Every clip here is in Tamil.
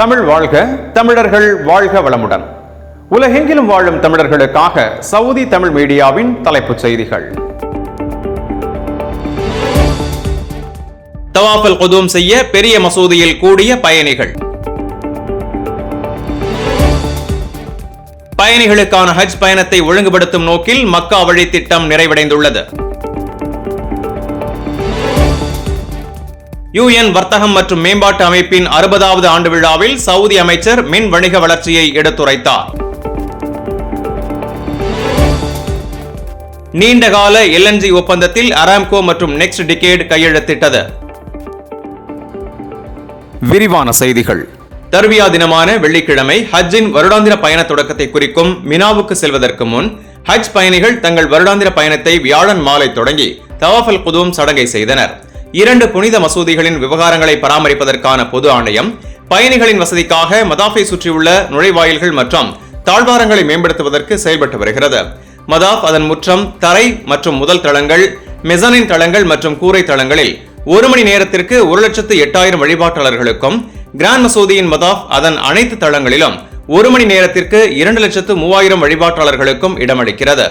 தமிழ் வாழ்க தமிழர்கள் வாழ்க வளமுடன். உலகெங்கிலும் வாழும் தமிழர்களுக்காக சவுதி தமிழ் மீடியாவின் தலைப்புச் செய்திகள். தவாஃபல் குதூம் செய்ய பெரிய மசூதியில் கூடிய பயணிகள். பயணிகளுக்கான ஹஜ் பயணத்தை ஒழுங்குபடுத்தும் நோக்கில் மக்கா வழி திட்டம் நிறைவடைந்துள்ளது. யுஎன் வர்த்தகம் மற்றும் மேம்பாட்டு அமைப்பின் அறுபதாவது ஆண்டு விழாவில் சவுதி அமைச்சர் மின் வணிக வளர்ச்சியை எடுத்துரைத்தார். நீண்டகால எல்என்ஜி ஒப்பந்தத்தில் அராம்கோ மற்றும் நெக்ஸ்ட் டிகேட் கையெழுத்திட்டது. விரிவான செய்திகள். தர்வியா தினமான வெள்ளிக்கிழமை ஹஜ்ஜின் வருடாந்திர பயண தொடக்கத்தை குறிக்கும் மினாவுக்கு செல்வதற்கு முன் ஹஜ் பயணிகள் தங்கள் வருடாந்திர பயணத்தை வியாழன் மாலை தொடங்கி தவாஃபல் குதூம் சடங்கை செய்தனர். இரண்டு புனித மசூதிகளின் விவகாரங்களை பராமரிப்பதற்கான பொது ஆணையம் பயணிகளின் வசதிக்காக மதாஃபை சுற்றியுள்ள நுழைவாயில்கள் மற்றும் தாழ்வாரங்களை மேம்படுத்துவதற்கு செயல்பட்டு வருகிறது. மதாஃப் அதன் முற்றம் தரை மற்றும் முதல் தளங்கள் மெசனின் தளங்கள் மற்றும் கூரை தளங்களில் ஒரு மணி நேரத்திற்கு ஒரு லட்சத்து எட்டாயிரம் வழிபாட்டாளர்களுக்கும் கிராண்ட் மசூதியின் மதாஃப் அதன் அனைத்து தளங்களிலும் ஒரு மணி நேரத்திற்கு இரண்டு லட்சத்து மூவாயிரம் வழிபாட்டாளர்களுக்கும் இடமளிக்கிறது.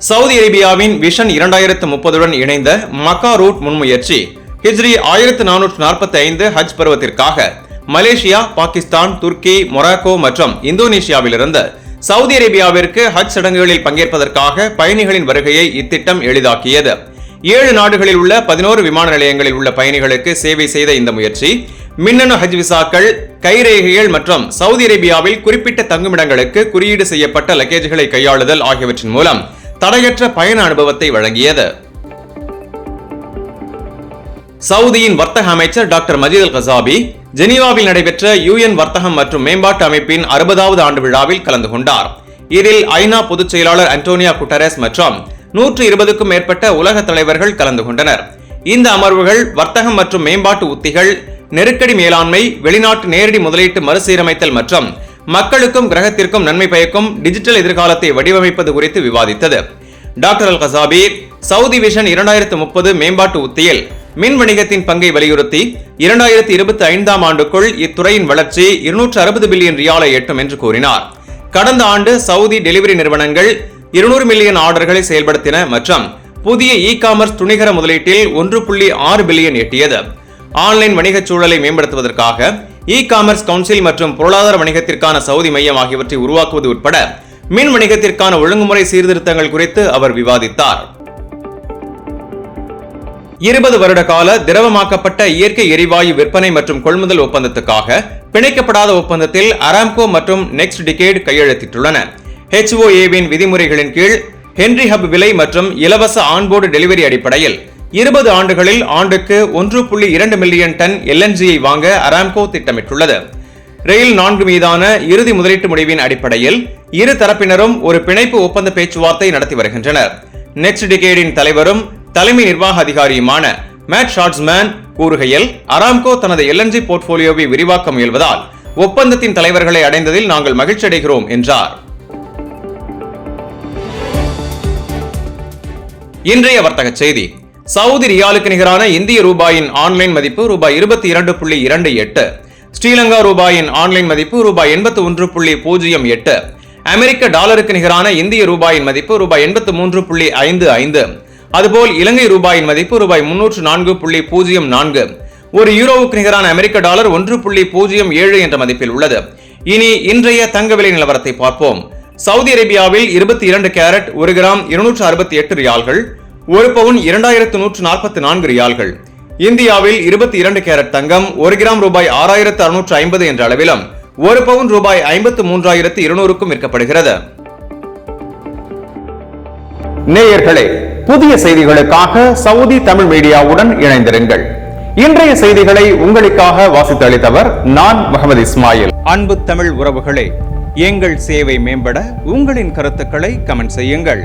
சவுதி அரேபியாவின் விஷன் இரண்டாயிரத்து முப்பதுடன் இணைந்த மக்கா ரூட் முன்முயற்சி ஹிஜ்ரி ஆயிரத்து நானூற்று நாற்பத்தி ஐந்து ஹஜ் பருவத்திற்காக மலேசியா பாகிஸ்தான் துர்க்கி மொராக்கோ மற்றும் இந்தோனேஷியாவிலிருந்து சவுதி அரேபியாவிற்கு ஹஜ் சடங்குகளில் பங்கேற்பதற்காக பயணிகளின் வருகையை இத்திட்டம் எளிதாக்கியது. ஏழு நாடுகளில் உள்ள பதினோரு விமான நிலையங்களில் உள்ள பயணிகளுக்கு சேவை செய்த இந்த முயற்சி மின்னணு ஹஜ் விசாக்கள் கைரேகைகள் மற்றும் சவுதி அரேபியாவில் குறிப்பிட்ட தங்குமிடங்களுக்கு குறியீடு செய்யப்பட்ட லக்கேஜ்களை கையாளுதல் ஆகியவற்றின் மூலம் தடையற்ற பயண அனுபவத்தை வழங்கியது. சவுதியின் வர்த்தக அமைச்சர் டாக்டர் மஜீத் அல் கசாபி ஜெனீவாவில் நடைபெற்ற யுஎன் வர்த்தகம் மற்றும் மேம்பாட்டு அமைப்பின் அறுபதாவது ஆண்டு விழாவில் கலந்து கொண்டார். இதில் ஐநா பொதுச் செயலாளர் அன்டோனியா குட்டரஸ் மற்றும் நூற்று இருபதுக்கும் மேற்பட்ட உலக தலைவர்கள் கலந்து கொண்டனர். இந்த அமர்வுகள் வர்த்தகம் மற்றும் மேம்பாட்டு உத்திகள் நெருக்கடி மேலாண்மை வெளிநாட்டு நேரடி முதலீட்டு மறுசீரமைத்தல் மற்றும் மக்களுக்கும் கிரகத்திற்கும் நன்மை பயக்கும் டிஜிட்டல் எதிர்காலத்தை வடிவமைப்பது குறித்து விவாதித்தது. Doctor Al Qasabi Saudi vision இரண்டாயிரத்து முப்பது மேம்பாட்டு உத்தியில் மின் வணிகத்தின் பங்கை வலியுறுத்தி இரண்டாயிரத்தி இருபத்தி ஐந்தாம் ஆண்டுக்குள் இத்துறையின் வளர்ச்சி இருநூற்று அறுபது பில்லியன் ரியாலை எட்டும் என்று கூறினார். கடந்த ஆண்டு சவுதி டெலிவரி நிறுவனங்கள் இருநூறு மில்லியன் ஆர்டர்களை செயல்படுத்தின மற்றும் புதிய இ காமர்ஸ் துணிகர முதலீட்டில் ஒன்று புள்ளி ஆறு பில்லியன் எட்டியது. ஆன்லைன் வணிகச் சூழலை மேம்படுத்துவதற்காக இ காமர்ஸ் கவுன்சில் மற்றும் பொருளாதார வணிகத்திற்கான சவுதி மையம் ஆகியவற்றை உருவாக்குவது உட்பட மின் வணிகத்திற்கான ஒழுங்குமுறை சீர்திருத்தங்கள் குறித்து அவர் விவாதித்தார். இருபது வருட கால திரவமாக்கப்பட்ட இயற்கை எரிவாயு விற்பனை மற்றும் கொள்முதல் ஒப்பந்தத்துக்காக பிணைக்கப்படாத ஒப்பந்தத்தில் அராம்கோ மற்றும் நெக்ஸ்ட் டிகேட் கையெழுத்திட்டுள்ளன. ஹெச்ஓஏவின் விதிமுறைகளின் கீழ் ஹென்ரி ஹப் விலை மற்றும் இலவச ஆன்போர்டு டெலிவரி அடிப்படையில் இருபது ஆண்டுகளில் ஆண்டுக்கு ஒன்று புள்ளி இரண்டு மில்லியன் டன் எல்என்ஜியை வாங்க அராம்கோ திட்டமிட்டுள்ளது. ரயில் நான்கு மீதான இறுதி முதலீட்டு முடிவின் அடிப்படையில் இரு தரப்பினரும் ஒரு பிணைப்பு ஒப்பந்த பேச்சுவார்த்தை நடத்தி வருகின்றனர். நெக்ஸ்ட் டிகேடின் தலைவரும் தலைமை நிர்வாக அதிகாரியுமான மேட் ஷார்ட்ஸ்மேன் கூறுகையில் அராம்கோ தனது எல்என்ஜி போர்ட்போலியோவை விரிவாக்க முயல்வதால் ஒப்பந்தத்தின் தலைவர்களை அடைந்ததில் நாங்கள் மகிழ்ச்சி அடைகிறோம் என்றார். இன்றைய வர்த்தக செய்தி. சவுதி ரியாலுக்கு நிகரான இந்திய ரூபாயின் ஆன்லைன் மதிப்பு ரூபாய் இருபத்தி இரண்டு புள்ளி இரண்டு எட்டு. ஸ்ரீலங்கா ரூபாயின் ஆன்லைன் மதிப்பு ரூபாய் எண்பத்தி ஒன்று புள்ளி பூஜ்ஜியம் எட்டு. அமெரிக்க டாலருக்கு நிகரான இந்திய ரூபாயின் மதிப்பு ரூபாய் எண்பத்து மூன்று புள்ளி ஐந்து ஐந்து. அதுபோல் இலங்கை ரூபாயின் மதிப்பு ரூபாய் முன்னூற்று நான்கு புள்ளி பூஜ்ஜியம் நான்கு. ஒரு யூரோவுக்கு நிகரான அமெரிக்க டாலர் ஒன்று புள்ளி பூஜ்ஜியம் ஏழு என்ற மதிப்பில் உள்ளது. இனி இன்றைய தங்க விலை நிலவரத்தை பார்ப்போம். சவுதி அரேபியாவில் இருபத்தி இரண்டு கேரட் ஒரு கிராம் இருநூற்று அறுபத்தி எட்டு ரியால்கள் ஒரு பவுன் இரண்டாயிரத்து நூற்று நாற்பத்தி நான்கு ரியால்கள். இந்தியாவில் இருபத்தி இரண்டு கேரட் தங்கம் ஒரு கிராம் ரூபாய் ஆறாயிரத்து அறுநூற்று ஐம்பது என்ற அளவிலும் ஒரு பவுன் ரூபாய் ஐம்பத்து மூன்றாயிரத்து இருநூறுக்கும் விற்கப்படுகிறது. நேயர்களே புதிய செய்திகளுக்காக சவுதி தமிழ் மீடியாவுடன் இணைந்திருங்கள். இன்றைய செய்திகளை உங்களுக்காக வாசித்து அளித்தவர் நான் முகமது இஸ்மாயில். அன்பு தமிழ் உறவுகளே எங்கள் சேவை மேம்பட உங்களின் கருத்துக்களை கமெண்ட் செய்யுங்கள்.